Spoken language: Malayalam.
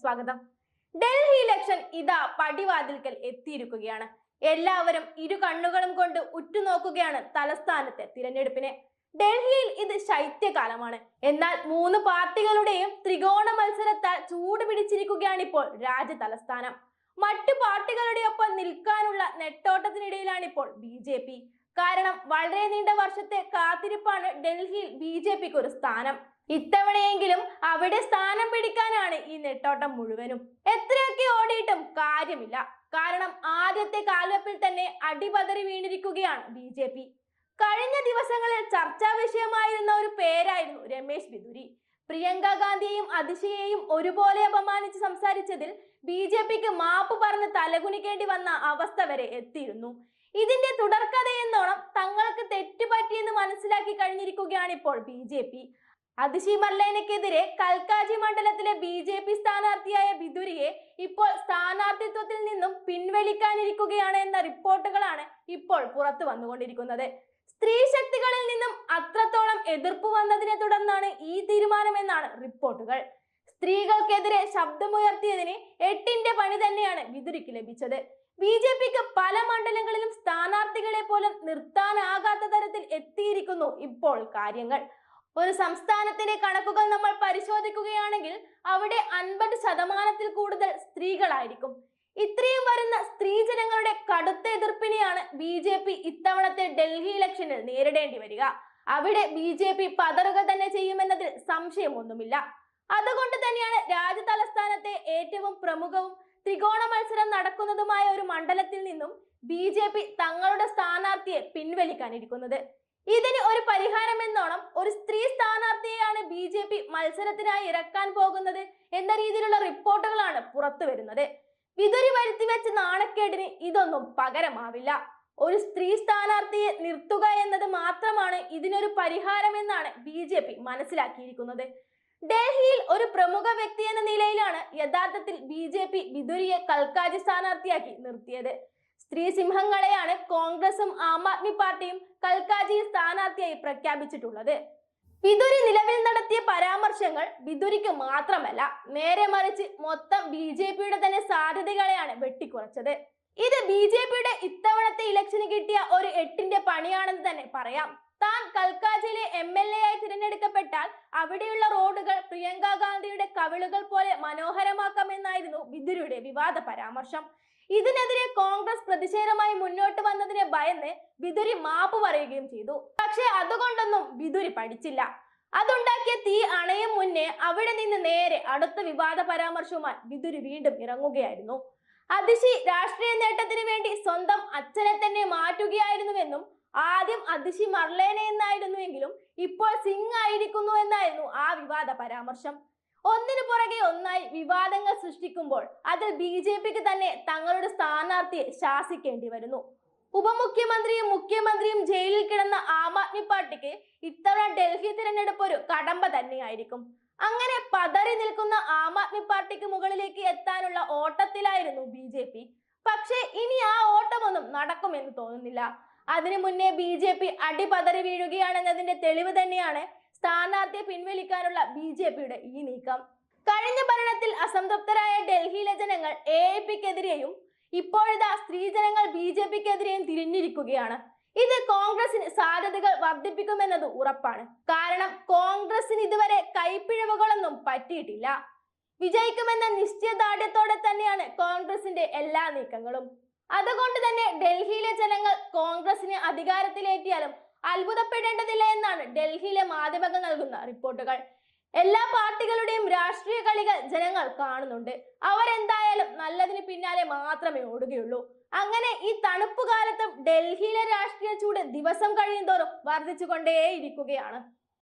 സ്വാഗതം. ഡൽഹി ഇലക്ഷൻ ഇതാ പടിവാതിൽക്കൽ എത്തിയിരിക്കുകയാണ്. എല്ലാവരും ഇരു കണ്ണുകളും കൊണ്ട് ഉറ്റുനോക്കുകയാണ് തലസ്ഥാനത്തെ തിരഞ്ഞെടുപ്പിനെ. ഡൽഹിയിൽ ഇത് ശൈത്യകാലമാണ്. എന്നാൽ മൂന്ന് പാർട്ടികളുടെയും ത്രികോണ മത്സരത്താൽ ചൂട് പിടിച്ചിരിക്കുകയാണ് ഇപ്പോൾ രാജ്യ തലസ്ഥാനം. മറ്റു പാർട്ടികളുടെ ഒപ്പം നിൽക്കാനുള്ള നെട്ടോട്ടത്തിനിടയിലാണ് ഇപ്പോൾ ബി ജെ പി. കാരണം വളരെ നീണ്ട വർഷത്തെ കാത്തിരിപ്പാണ് ഡൽഹിയിൽ ബി ജെ പിക്ക് ഒരു സ്ഥാനം. ഇത്തവണയെങ്കിലും അവിടെ സ്ഥാനം പിടിക്കാനാണ് ഈ നെട്ടോട്ടം മുഴുവനും. എത്രയൊക്കെ ഓടിയിട്ടും കാര്യമില്ല. കാരണം ആദ്യത്തെ കാൽവെപ്പിൽ തന്നെ അടിപതറി വീണിരിക്കുകയാണ് ബി ജെ പി. കഴിഞ്ഞ ദിവസങ്ങളിൽ ചർച്ചാ വിഷയമായിരുന്ന ഒരു പേരായിരുന്നു രമേശ് ബിദുരി. പ്രിയങ്ക ഗാന്ധിയെയും അതിശയെയും ഒരുപോലെ അപമാനിച്ച് സംസാരിച്ചതിൽ ബി ജെ പിക്ക് മാപ്പ് പറഞ്ഞ് തലകുനിക്കേണ്ടി വന്ന അവസ്ഥ വരെ എത്തിയിരുന്നു. ഇതിന്റെ തുടർക്കഥയെന്നോണം തങ്ങൾക്ക് തെറ്റുപറ്റിയെന്ന് മനസ്സിലാക്കി കഴിഞ്ഞിരിക്കുകയാണ് ഇപ്പോൾ ബി ജെ പി. അതിശി മർലേനക്കെതിരെ കൽക്കാജി മണ്ഡലത്തിലെ ബി ജെ പി സ്ഥാനാർത്ഥിയായ ബിദുരിയെ ഇപ്പോൾ സ്ഥാനാർത്ഥിത്വത്തിൽ നിന്നും പിൻവലിക്കാനിരിക്കുകയാണ് എന്ന റിപ്പോർട്ടുകളാണ് ഇപ്പോൾ പുറത്തു വന്നുകൊണ്ടിരിക്കുന്നത്. സ്ത്രീ ശക്തികളിൽ നിന്നും അത്രത്തോളം എതിർപ്പ് വന്നതിനെ തുടർന്നാണ് ഈ തീരുമാനമെന്നാണ് റിപ്പോർട്ടുകൾ. സ്ത്രീകൾക്കെതിരെ ശബ്ദമുയർത്തിയതിന് എട്ടിന്റെ പണി തന്നെയാണ് വിതുരിക്ക് ലഭിച്ചത്. ബി ജെ പിക്ക് പല മണ്ഡലങ്ങളിലും സ്ഥാനാർത്ഥികളെ പോലും നിർത്താനാകാത്ത തരത്തിൽ എത്തിയിരിക്കുന്നു ഇപ്പോൾ കാര്യങ്ങൾ. ഒരു സംസ്ഥാനത്തിന്റെ കണക്കുകൾ നമ്മൾ പരിശോധിക്കുകയാണെങ്കിൽ അവിടെ അൻപത് ശതമാനത്തിൽ കൂടുതൽ സ്ത്രീകളായിരിക്കും. ഇത്രയും വരുന്ന സ്ത്രീജനങ്ങളുടെ കടുത്ത എതിർപ്പിനെയാണ് ബി ജെ പി ഇത്തവണത്തെ ഡൽഹി ഇലക്ഷനിൽ നേരിടേണ്ടി വരിക. അവിടെ ബി ജെ പി പതറുക തന്നെ ചെയ്യുമെന്നതിൽ സംശയമൊന്നുമില്ല. അതുകൊണ്ട് തന്നെയാണ് രാജ്യ തലസ്ഥാനത്തെ ഏറ്റവും പ്രമുഖവും ത്രികോണ മത്സരം നടക്കുന്നതുമായ ഒരു മണ്ഡലത്തിൽ നിന്നും ബി തങ്ങളുടെ സ്ഥാനാർത്ഥിയെ പിൻവലിക്കാനിരിക്കുന്നത്. ഇതിന് ഒരു പരിഹാരം എന്നോണം ഒരു സ്ത്രീ സ്ഥാനാർത്ഥിയെയാണ് ബി ജെ പി മത്സരത്തിനായി ഇറക്കാൻ പോകുന്നത് എന്ന രീതിയിലുള്ള റിപ്പോർട്ടുകളാണ് പുറത്തു വരുന്നത്. വിതുരി വരുത്തി വെച്ച നാണക്കേടിന് ഇതൊന്നും പകരമാവില്ല. ഒരു സ്ത്രീ സ്ഥാനാർത്ഥിയെ നിർത്തുക എന്നത് മാത്രമാണ് ഇതിനൊരു പരിഹാരമെന്നാണ് ബി ജെ പി മനസ്സിലാക്കിയിരിക്കുന്നത്. ഡൽഹിയിൽ ഒരു പ്രമുഖ വ്യക്തി എന്ന നിലയിലാണ് യഥാർത്ഥത്തിൽ ബി ജെ പി വിതുരിയെ കൽക്കാജി സ്ഥാനാർത്ഥിയാക്കി നിർത്തിയത്. സ്ത്രീ സിംഹങ്ങളെയാണ് കോൺഗ്രസും ആം ആദ്മി പാർട്ടിയും കൽക്കാജി സ്ഥാനാർത്ഥിയായി പ്രഖ്യാപിച്ചിട്ടുള്ളത്. ബിദുരി നിലവിൽ നടത്തിയ പരാമർശങ്ങൾ ബിദുരിക്ക് മാത്രമല്ല നേരെ മറിച്ച് മൊത്തം ബി ജെ പിയുടെ തന്നെ സാധ്യതകളെയാണ് വെട്ടിക്കുറച്ചത്. ഇത് ബി ജെ പിയുടെ ഇത്തവണത്തെ ഇലക്ഷന് കിട്ടിയ ഒരു എട്ടിന്റെ പണിയാണെന്ന് തന്നെ പറയാം. താൻ കൽക്കാജിയിലെ എം എൽ എ ആയി തിരഞ്ഞെടുക്കപ്പെട്ടാൽ അവിടെയുള്ള റോഡുകൾ പ്രിയങ്ക ഗാന്ധിയുടെ കവിളുകൾ പോലെ മനോഹരമാക്കാമെന്നായിരുന്നു ബിദുരിയുടെ വിവാദ പരാമർശം. ഇതിനെതിരെ കോൺഗ്രസ് പ്രതിഷേധമായി മുന്നോട്ട് വന്നതിനെ ഭയന്ന് ബിദുരി മാപ്പ് പറയുകയും ചെയ്തു. പക്ഷെ അതുകൊണ്ടൊന്നും ബിദുരി പഠിച്ചില്ല. അതുണ്ടാക്കിയ തീ അണയും മുന്നേ അവിടെ നിന്ന് നേരെ അടുത്ത വിവാദ പരാമർശവുമായി ബിദുരി വീണ്ടും ഇറങ്ങുകയായിരുന്നു. അതിശി രാഷ്ട്രീയ നേട്ടത്തിന് വേണ്ടി സ്വന്തം അച്ഛനെ തന്നെ മാറ്റുകയായിരുന്നുവെന്നും ആദ്യം അതിശി മർലേനെ എന്നായിരുന്നുവെങ്കിലും ഇപ്പോൾ സിംഗ് ആയിരിക്കുന്നു എന്നായിരുന്നു ആ വിവാദ പരാമർശം. ഒന്നിനു പുറകെ ഒന്നായി വിവാദങ്ങൾ സൃഷ്ടിക്കുമ്പോൾ അതിൽ ബി ജെ പിക്ക് തന്നെ തങ്ങളുടെ സ്ഥാനാർത്ഥിയെ ശാസിക്കേണ്ടി വരുന്നു. ഉപമുഖ്യമന്ത്രിയും മുഖ്യമന്ത്രിയും ജയിലിൽ കിടന്ന ആം ആദ്മി പാർട്ടിക്ക് ഇത്തവണ ഡൽഹി തിരഞ്ഞെടുപ്പ് ഒരു കടമ്പ തന്നെയായിരിക്കും. അങ്ങനെ പതറി നിൽക്കുന്ന ആം ആദ്മി പാർട്ടിക്ക് മുകളിലേക്ക് എത്താനുള്ള ഓട്ടത്തിലായിരുന്നു ബി ജെ പി. പക്ഷേ ഇനി ആ ഓട്ടമൊന്നും നടക്കുമെന്ന് തോന്നുന്നില്ല. അതിനു മുന്നേ ബി ജെ പി അടിപതറി വീഴുകയാണെന്നതിന്റെ തെളിവ് തന്നെയാണ് സ്ഥാനാർത്ഥിയെ പിൻവലിക്കാനുള്ള ബി ജെ പിയുടെ ഈ നീക്കം. കഴിഞ്ഞ ഭരണത്തിൽ അസംതൃപ്തരായ ഡൽഹിയിലെ ജനങ്ങൾ എ പിക്കെതിരെയും സ്ത്രീ സ്ത്രീജനങ്ങൾ ബി ജെ പിക്കെതിരെയും തിരിഞ്ഞിരിക്കുകയാണ്. ഇത് കോൺഗ്രസിന് സാധ്യതകൾ വർദ്ധിപ്പിക്കുമെന്നത് ഉറപ്പാണ്. കാരണം കോൺഗ്രസിന് ഇതുവരെ കൈപ്പിഴവുകളൊന്നും പറ്റിയിട്ടില്ല. വിജയിക്കുമെന്ന നിശ്ചയദാർഢ്യത്തോടെ തന്നെയാണ് കോൺഗ്രസിന്റെ എല്ലാ നീക്കങ്ങളും. അതുകൊണ്ട് തന്നെ ഡൽഹിയിലെ ജനങ്ങൾ കോൺഗ്രസിന് അധികാരത്തിലേറ്റിയാലും അത്ഭുതപ്പെടേണ്ടതില്ല എന്നാണ് ഡൽഹിയിലെ മാധ്യമങ്ങൾ നൽകുന്ന റിപ്പോർട്ടുകൾ. എല്ലാ പാർട്ടികളുടെയും രാഷ്ട്രീയ കളികൾ ജനങ്ങൾ കാണുന്നുണ്ട്. അവരെന്തായാലും നല്ലതിന് പിന്നാലെ മാത്രമേ ഓടുകയുള്ളൂ. അങ്ങനെ ഈ തണുപ്പ് കാലത്തും ഡൽഹിയിലെ രാഷ്ട്രീയ ചൂട് ദിവസം കഴിയുന്തോറും വർദ്ധിച്ചുകൊണ്ടേയിരിക്കുകയാണ്.